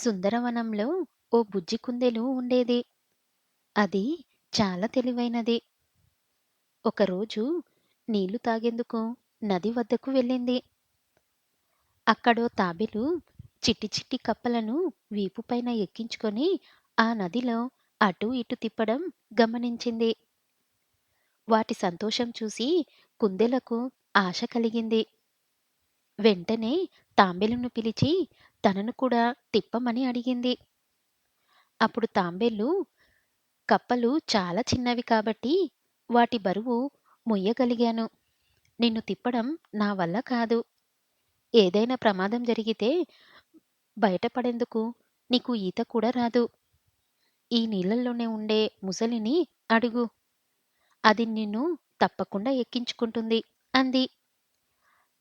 సుందరవనంలో ఓ బుజ్జి కుందేలు ఉండేది. అది చాలా తెలివైనది. ఒకరోజు నీళ్ళు తాగేందుకు నది వద్దకు వెళ్ళింది. అక్కడో తాబేలు చిట్టి చిట్టి కప్పలను వీపుపైన ఎక్కించుకొని ఆ నదిలో అటూ ఇటు తిప్పడం గమనించింది. వాటి సంతోషం చూసి కుందేలకు ఆశ కలిగింది. వెంటనే తాంబేలును పిలిచి తనను కూడా తిప్పమని అడిగింది. అప్పుడు తాంబేలు కప్పలు చాలా చిన్నవి కాబట్టి వాటి బరువు మొయ్యగలిగాను. నిన్ను తిప్పడం నా వల్ల కాదు. ఏదైనా ప్రమాదం జరిగితే బయటపడేందుకు నీకు ఈత కూడా రాదు. ఈ నీళ్ళల్లోనే ఉండే ముసలిని అడుగు. అది నిన్ను తప్పకుండా ఎక్కించుకుంటుంది అంది.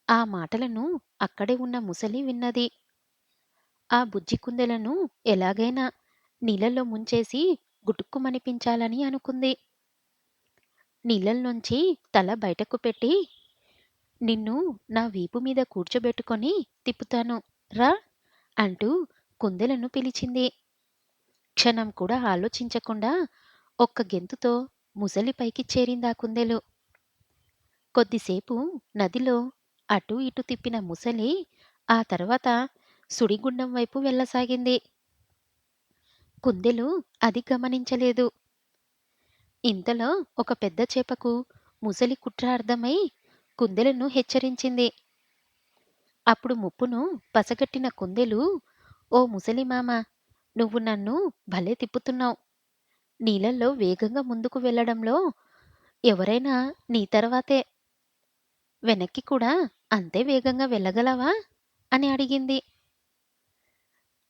ఆ మాటలను అక్కడే ఉన్న ముసలి విన్నది. ఆ బుజ్జి కుందెలను ఎలాగైనా నీళ్ళల్లో ముంచేసి గుటుక్కుమనిపించాలని అనుకుంది. నీళ్ళల్లోంచి తల బయటకు పెట్టి నిన్ను నా వీపు మీద కూర్చోబెట్టుకొని తిప్పుతాను రా అంటూ కుందెలను పిలిచింది. క్షణం కూడా ఆలోచించకుండా ఒక్క గెంతుతో ముసలి పైకి చేరిందా కుందేలు. కొద్దిసేపు నదిలో అటూ ఇటు తిప్పిన ముసలి ఆ తర్వాత సుడిగుండం వైపు వెళ్ళసాగింది. కుందెలు అది గమనించలేదు. ఇంతలో ఒక పెద్ద చేపకు ముసలి కుట్ర అర్థమై కుందెలను హెచ్చరించింది. అప్పుడు ముప్పును పసగట్టిన కుందెలు ఓ ముసలి మామ నువ్వు నన్ను భలే తిప్పుతున్నావు నీళ్ళల్లో వేగంగా ముందుకు వెళ్ళడంలో ఎవరైనా నీ తర్వాతే. వెనక్కి కూడా అంతే వేగంగా వెళ్ళగలవా? అని అడిగింది.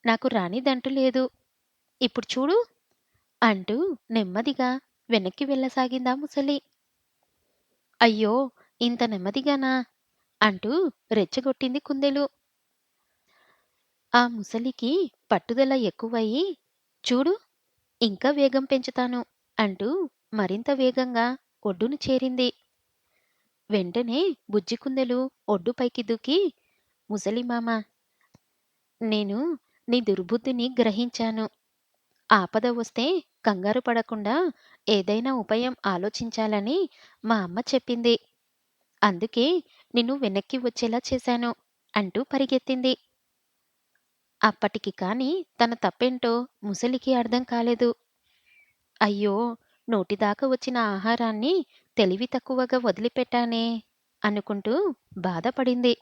నాకు రానిదంటూ లేదు. ఇప్పుడు చూడు అంటూ నెమ్మదిగా వెనక్కి వెళ్ళసాగిందా ముసలి. అయ్యో ఇంత నెమ్మదిగానా? అంటూ రెచ్చగొట్టింది కుందేలు. ఆ ముసలికి పట్టుదల ఎక్కువయ్యి చూడు ఇంకా వేగం పెంచుతాను అంటూ మరింత వేగంగా ఒడ్డును చేరింది. వెంటనే బుజ్జి కుందేలు ఒడ్డుపైకి దూకి ముసలిమామ నేను నీ దుర్బుద్ధిని గ్రహించాను. ఆపద వస్తే కంగారు పడకుండా ఏదైనా ఉపాయం ఆలోచించాలని మా అమ్మ చెప్పింది. అందుకే నిన్ను వెనక్కి వచ్చేలా చేశాను అంటూ పరిగెత్తింది. అప్పటికి కాని తన తప్పేంటో ముసలికి అర్థం కాలేదు. అయ్యో నోటిదాకా వచ్చిన ఆహారాన్ని తెలివి తక్కువగా వదిలిపెట్టానే అనుకుంటూ బాధపడింది.